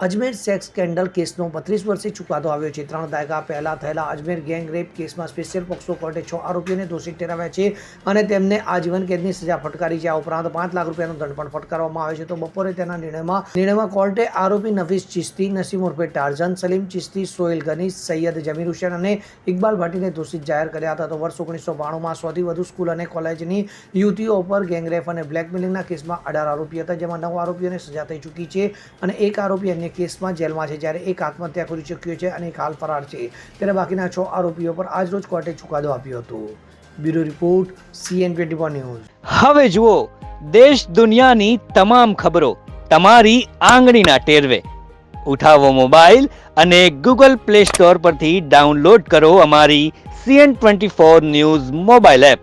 Ajmer sex scandal કેસનો બત્રીસ વર્ષે ચુકાદો આવ્યો છે. ત્રણ દાયકા પહેલાં થયેલા અજમેર ગેંગ રેપ કેસમાં સ્પેશિયલ પોક્સો કોર્ટે છ આરોપીઓને દોષિત ઠેરવ્યા છે અને તેમને આજીવન કેદની સજા ફટકારી છે. આ ઉપરાંત પાંચ લાખ રૂપિયાનો દંડ પણ ફટકારવામાં આવ્યો છે. તો બપોરે તેના નિર્ણયમાં નિર્ણયમાં કોર્ટે આરોપી નફીસ ચિસ્તી નસીમ ઉર્ફે ટાર્ઝન, સલીમ ચિસ્તી સોહેલ ગની સૈયદ જમીર હુસેન અને ઇકબાલ ભાટીને દોષિત જાહેર કર્યા હતા. તો વર્ષ ઓગણીસો બાણુંમાં સૌથી વધુ સ્કૂલ અને કોલેજની યુવતીઓ ઉપર ગેંગરેપ અને બ્લેકમેલિંગના કેસમાં અઢાર આરોપી હતા, જેમાં નવ આરોપીઓને સજા થઈ ચૂકી છે અને એક આરોપી અન્ય કેસમાં જેલમાં છે જ્યારે એક આત્મહત્યા કરી ચૂક્યો છે અને એક હાલ ફરાર છે. ત્યારે બાકીના છ આરોપીઓ પર આજરોજ કોર્ટે ચુકાદો આપ્યો હતો. Bureau report, CN twenty news. હવે જુઓ, દેશ દુનિયાની તમામ ખબરો તમારી આંગળીના ટેરવે. ઉઠાવો મોબાઈલ અને ગૂગલ પ્લે સ્ટોર પરથી ડાઉનલોડ કરો અમારી CN twenty four news mobile app.